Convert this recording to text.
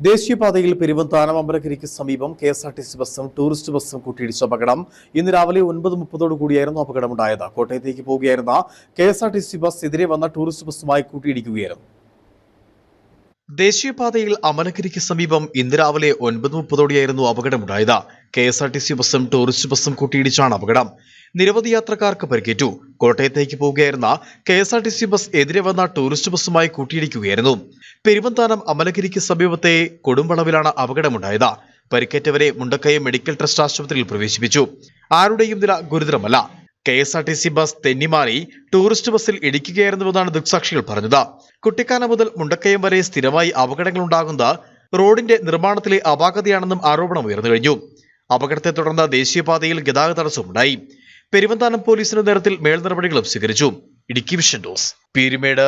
ദേശീയപാതയിൽ പെരുവന്താനം അമ്പലക്കരിക്ക് സമീപം K S R T C ബസ്സും ടൂറിസ്റ്റ് ബസ്സും കൂട്ടിയിടിച്ച അപകടം. ഇന്ന് രാവിലെ ഒൻപത് മുപ്പതോടു കൂടിയായിരുന്നു അപകടമുണ്ടായത്. കോട്ടയത്തേക്ക് പോവുകയായിരുന്ന K S R T C bus എതിരെ വന്ന ടൂറിസ്റ്റ് ബസ്സുമായി കൂട്ടിയിടിക്കുകയായിരുന്നു. ദേശീയപാതയിൽ അമലഗിരിക്ക് സമീപം ഇന്ന് രാവിലെ ഒൻപത് മുപ്പതോടെയായിരുന്നു അപകടമുണ്ടായത്. K S R T C ബസ്സും ടൂറിസ്റ്റ് ബസ്സും കൂട്ടിയിടിച്ചാണ് അപകടം. നിരവധി യാത്രക്കാർക്ക് പരിക്കേറ്റു. കോട്ടയത്തേക്ക് പോവുകയായിരുന്ന K S R T C bus എതിരെ വന്ന ടൂറിസ്റ്റ് ബസ്സുമായി കൂട്ടിയിടിക്കുകയായിരുന്നു. പെരുവന്താനം അമലഗിരിക്ക് സമീപത്തെ കൊടുമ്പളവിലാണ് അപകടമുണ്ടായത്. പരിക്കേറ്റവരെ മുണ്ടക്കയം മെഡിക്കൽ ട്രസ്റ്റ് ആശുപത്രിയിൽ പ്രവേശിപ്പിച്ചു. ആരുടെയും നില ഗുരുതരമല്ല. K S R T C bus തെന്നിമാറി tourist ബസ്സിൽ ഇടിക്കുകയായിരുന്നുവെന്നാണ് ദൃക്സാക്ഷികൾ പറഞ്ഞത്. കുട്ടിക്കാന മുതൽ മുണ്ടക്കയം വരെ സ്ഥിരമായി അപകടങ്ങളുണ്ടാകുന്നത് റോഡിന്റെ നിർമ്മാണത്തിലെ അപാകതയാണെന്നും ആരോപണം ഉയർന്നു കഴിഞ്ഞു. അപകടത്തെ തുടർന്ന് ദേശീയപാതയിൽ ഗതാഗത തടസ്സമുണ്ടായി പെരുവന്താനം പോലീസിന്റെ നേതൃത്വത്തിൽ മേൽനടപടികളും സ്വീകരിച്ചു. ഇടുക്കി വിഷൻ ഡോസ് പീരുമേട്.